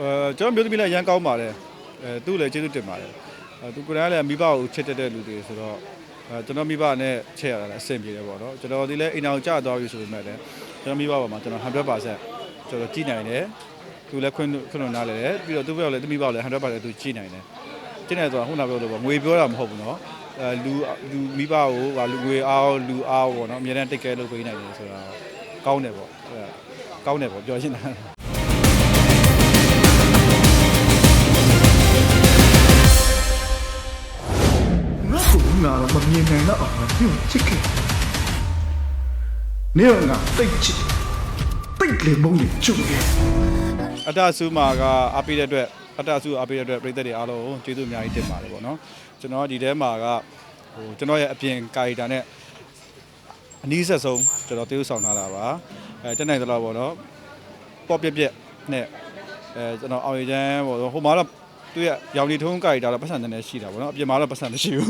အဲကျွန်တော်မျိုးသမီးလည်းရမ်းကောင်းပါတယ်အဲသူ့လည်းကျေးဇူးတင်ပါတယ်အဲသူကိုယ်တိုင်ကလည်းမိဘကိုချစ်တတ်တဲ့လူတွေဆိုတော့အဲကျွန်တော်မိဘနဲ့ချက်ရတာလည်းအဆင်ပြေတယ်ပေါ့နော်ကျွန်တော်ဒီလည်းအိမ်အောင်ကြသွားပြီဆိုပေမဲ့လည်းကျွန်တော်မိဘပေါ်မှာကျွန်တော်100%ကျွန်တော်ကြည့်နိုင်တယ်သူလည်းခွင့်ခွင့်လွန်နားလဲတယ်ပြီးတော့သူ့ဘက်လည်းသူမိဘကိုလည်း100%သူကြည့်နိုင်တယ်ကြည့်နိုင်ဆိုတာခုနပြောလို့ပေါ့ငွေပြောတာမဟုတ်ဘူးနော်အဲလူလူမိဘကိုဟာလူငွေအားလူအားပေါ့နော်အများနဲ့တိတ်ကဲလုပ်ပေးနိုင်တယ်ဆိုတာကောင်းတယ်ပေါ့အဲကောင်းတယ်ပေါ့ပြောရှင်းတာ ငါ့ကိုငါတော့မမြင်နိုင်တော့အောင်ငါပြုတ်ချစ်ခဲ့နေငါတိတ်ချစ်တိတ်လေမုန်းနေကျုပ်ရဲ့အတ္တဆုမာကအားပေးတဲ့အတွက်အတ္တဆုအားပေးတဲ့အတွက်ပြည်သက်တွေအားလုံးကိုကျေးဇူးအများကြီးတင်ပါတယ်ပေါ့နော်ကျွန်တော်ဒီထဲမှာကဟိုကျွန်တော်ရဲ့အပြင်ကာရီတာနဲ့အနည်းဆက်ဆုံးကျွန်တော်တည်ယူဆောင်ထားတာပါအဲတက်နိုင်သလားပေါ့နော်ပေါ့ပြက်ပြက်နဲ့အဲကျွန်တော်အောင်ရချမ်းပေါ့ဟိုမှာတော့ သူရဲ့ရောင်လီထုံးကာရီတာတော့ပတ်စံတဲ့နဲ့ရှိတာပေါ့နော်အပြင်မှာတော့ပတ်စံမရှိဘူး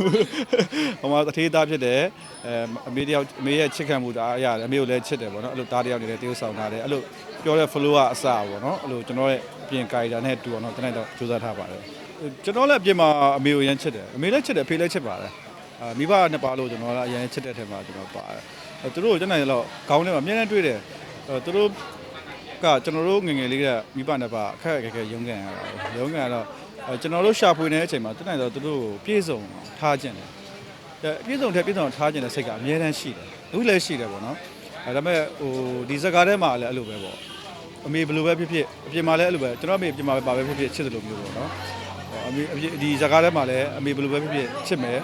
ဟိုမှာတထေးသားဖြစ်တယ်အဲအမေတယောက်အမေရဲ့ချစ်ခံမှုဒါအရတယ်အမေကိုလည်းချစ်တယ်ပေါ့နော်အဲ့လိုသားတယောက်နေလည်းတည်ယူဆောင်ထားတယ်အဲ့လိုပြောတဲ့ flow ကအစပေါ့နော်အဲ့လိုကျွန်တော်ရဲ့အပြင်ကာရီတာနဲ့တူအောင်တော့တနေ့တော့ကြိုးစားထားပါတယ်ကျွန်တော်လည်းအပြင်မှာအမေကိုရမ်းချစ်တယ်အမေလည်းချစ်တယ်အဖေလည်းချစ်ပါတယ်အာမိဘနှစ်ပါးလို့ကျွန်တော်လည်းအရင်ချစ်တဲ့ထဲမှာကျွန်တော်ပါတယ်အဲသူတို့ကိုကျွန်တော်လည်းခေါင်းထဲမှာအများနဲ့တွေ့တယ်အဲသူတို့ကကျွန်တော်တို့ငယ်ငယ်လေးကမိဘနှစ်ပါးအခက်အခက်ခဲရုန်းကန်ရတာရုန်းကန်ရတော့ အဲကျွန်တော်တို့ရှာဖွေနေတဲ့အချိန်မှာတနေ့တော့သူတို့ကိုပြေဆုံးထားခြင်းတယ်အဲပြေဆုံးတဲ့ပြေဆုံးထားခြင်းတဲ့စိတ်ကအများတန်းရှိတယ်အခုလည်းရှိတယ်ပေါ့နော်အဲဒါပေမဲ့ဟိုဒီဇာတ်ကားထဲမှာလည်းအဲ့လိုပဲပေါ့အမေဘယ်လိုပဲဖြစ်ဖြစ်အပြင်မှာလည်းအဲ့လိုပဲကျွန်တော်အမေအပြင်မှာပဲပါပဲဖြစ်ဖြစ်ချစ်တယ်လို့မျိုးပေါ့နော်အမေအပြင်ဒီဇာတ်ကားထဲမှာလည်းအမေဘယ်လိုပဲဖြစ်ဖြစ်ချစ်မယ်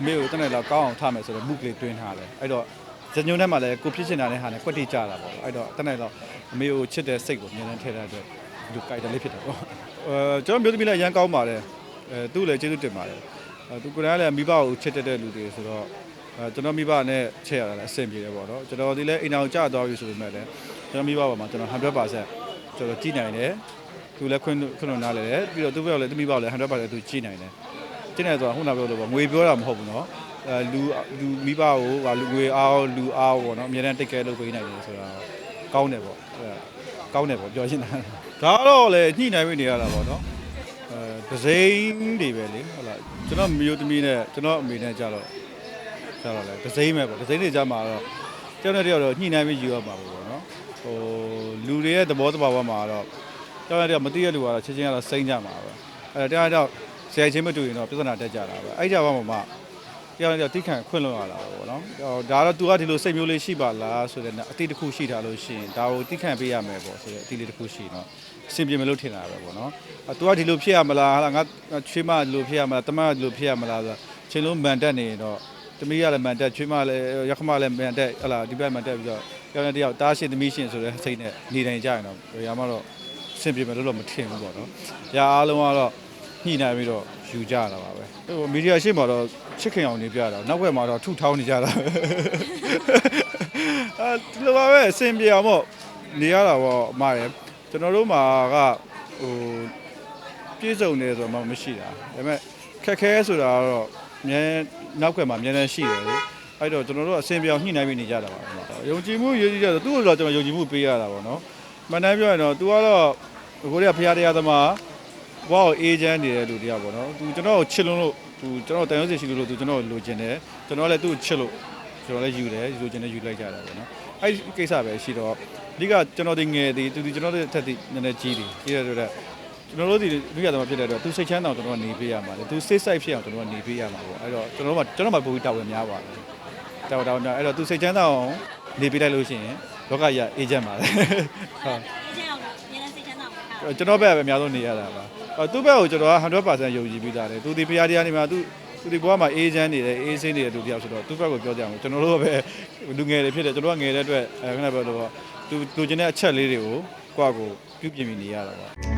အမေကိုတနေ့လောက်ကောင်းအောင်ထားမယ်ဆိုတော့မှုကလေးတွင်းထားတယ်အဲ့တော့ဇညုံထဲမှာလည်းကိုဖြစ်ချင်တာနဲ့ဟာနဲ့ကွက်တိကြတာပေါ့အဲ့တော့တနေ့လောက်အမေကိုချစ်တဲ့စိတ်ကိုအမြဲတမ်းထည့်ထားတဲ့ အတွက်ဒီကိုက်တယ်လေးဖြစ်တယ်ပေါ့အဲကျွန်တော်မျိုးသမီးလည်းရမ်းကောင်းပါတယ်အဲသူ့လည်းကျေးဇူးတင်ပါတယ်အဲသူကိုယ်တိုင်ကလည်းမိဘကိုချစ်တတ်တဲ့လူတွေဆိုတော့အဲကျွန်တော်မိဘနဲ့ချက်ရတာလည်းအဆင်ပြေတယ်ပေါ့နော်ကျွန်တော်ဒီလည်းအိမ်အောင်ကြသွားပြီဆိုပေမဲ့လည်းကျွန်တော်မိဘပေါ်မှာကျွန်တော်100%ကျွန်တော်ကြည့်နိုင်တယ်သူလည်းခွင့်ခွင့်လွန်နားလဲတယ်ပြီးတော့သူ့ဘက်လည်းသူမိဘလည်း100%သူကြည့်နိုင်တယ်ကြည့်နိုင်ဆိုတာခုနပြောလို့ပေါ့ငွေပြောတာမဟုတ်ဘူးနော်အဲလူလူမိဘကိုဟာလူငွေအားလူအားပေါ့နော်အများနဲ့တိတ်ကဲလုပ်ပေးနိုင်တယ်ဆိုတာကောင်းတယ်ပေါ့အဲ ကောင်းတယ်ပေါ့ပြောရှင်းတာဒါတော့လေညှိနှိုင်းပြီးနေရတာပေါ့နော်အဲဒဇိန်တွေပဲလေဟုတ်လားကျွန်တော်မျိုးသမီးနဲ့ကျွန်တော်အမေနဲ့ကြတော့ကြတော့လေဒဇိန်ပဲပေါ့ဒဇိန်တွေကြမှာတော့တယောက်နဲ့တယောက်တော့ညှိနှိုင်းပြီးယူရမှာပေါ့နော်ဟိုလူတွေရဲ့သဘောတဘာဝမှာတော့တယောက်နဲ့တယောက်မသိရလူကတော့ချက်ချင်းကတော့စိမ့်ကြမှာပဲအဲတယောက်နဲ့တယောက်ဆရာချင်းမတူရင်တော့ပြဿနာတက်ကြတာပဲအဲ့ကြပါမှ မှတရားနဲ့တိခံခွင့်လွှတ်ရတာပေါ့နော်ဟိုဒါတော့ तू ကဒီလိုစိတ်မျိုးလေးရှိပါလားဆိုတဲ့အတိတ်တစ်ခုရှိထားလို့ရှိရင်ဒါကိုတိခံပေးရမယ်ပေါ့ဆိုတဲ့အတိတ်လေးတစ်ခုရှိနော်အဆင်ပြေမလို့ထင်တာပဲပေါ့နော်အဲ तू ကဒီလိုဖြစ်ရမလားဟာငါချွေးမဒီလိုဖြစ်ရမလားတမကဒီလိုဖြစ်ရမလားဆိုချင်းလုံးမန်တက်နေရင်တော့သမီးကလည်းမန်တက်ချွေးမလည်းရခမလည်းမန်တက်ဟလာဒီဘက်မန်တက်ပြီးတော့ယောက်နဲ့တယောက်တားရှင်သမီးရှင်ဆိုတဲ့စိတ်နဲ့နေတိုင်းကြရင်တော့ဘယ်ရမှတော့အဆင်ပြေမယ်လို့တော့မထင်ဘူးပေါ့နော်။ညာအားလုံးကတော့ ညှိနှိုင်းပြီးတော့ယူကြတာပါပဲ။ဟိုမီဒီယာရှေ့မှာတော့ချစ်ခင်အောင်နေပြတာနောက်ဘက်မှာတော့ထုထောင်းနေကြတာပဲ။အဲဒီလိုပါပဲအဆင်ပြေအောင်ပေါ့နေရတာပေါ့အမရယ်ကျွန်တော်တို့မှာကဟိုပြည့်စုံနေဆိုမှမရှိတာဒါပေမဲ့ခက်ခဲဆိုတာကတော့အမြဲနောက်ကွယ်မှာအမြဲတမ်းရှိတယ်လေအဲ့တော့ကျွန်တော်တို့အဆင်ပြေအောင်ညှိနှိုင်းပြီးနေကြတာပါယုံကြည်မှုရည်ကြည်ကြတော့သူ့ကိုတော့ကျွန်တော်ယုံကြည်မှုပေးရတာပေါ့နော်မှန်တမ်းပြောရင်တော့ तू ကတော့ကိုရီးယားဖရားတရားသမား ဘွားကိုအေးချမ်းနေတဲ့လူတရားပေါ့နော်သူကျွန်တော်ကိုချစ်လွန်းလို့သူကျွန်တော်တန်ရုံးစီရှိလို့လို့သူကျွန်တော်ကိုလိုချင်တယ်ကျွန်တော်လည်းသူ့ကိုချစ်လို့ကျွန်တော်လည်းယူတယ်လိုချင်တယ်ယူလိုက်ကြတာပေါ့နော်အဲ့ဒီကိစ္စပဲရှိတော့အဓိကကျွန်တော်ဒီငယ်ဒီသူဒီကျွန်တော်တို့ထက်ဒီနည်းနည်းကြီးတယ်ကြီးရတဲ့ကျွန်တော်တို့ဒီလူရတော်ဖြစ်တဲ့အတွက်သူစိတ်ချမ်းသာအောင်ကျွန်တော်ကနေပေးရမှာလေသူစိတ်ဆိုင်ဖြစ်အောင်ကျွန်တော်ကနေပေးရမှာပေါ့အဲ့တော့ကျွန်တော်တို့ကကျွန်တော်မှပုံပြီးတာဝန်များပါတယ်တာဝန်တာဝန်များအဲ့တော့သူစိတ်ချမ်းသာအောင်နေပေးလိုက်လို့ရှိရင်လောကကြီးအေးချမ်းပါလေဟုတ်အချင်းအောင်တော့ညနေစိတ်ချမ်းသာမှာထားကျွန်တော်ဘက်ပဲအများဆုံးနေရတာပါအဲ သူ့ဘက်ကိုကျွန်တော်က100%ယုံကြည်ပြီးသားတယ်သူဒီဖရားတရားနေမှာသူသူဒီဘဝမှာအေးချမ်းနေတယ်အေးစင်းနေတဲ့လူတယောက်ဆိုတော့သူ့ဘက်ကိုပြောကြအောင်ကျွန်တော်တို့ကပဲလူငယ်တွေဖြစ်တယ်ကျွန်တော်ကငယ်တဲ့အတွက်အဲခဏပဲလို့သူသူကျင်တဲ့အချက်လေးတွေကိုကိုယ့်အကိုပြုပြင်ပြီးနေရတာပါ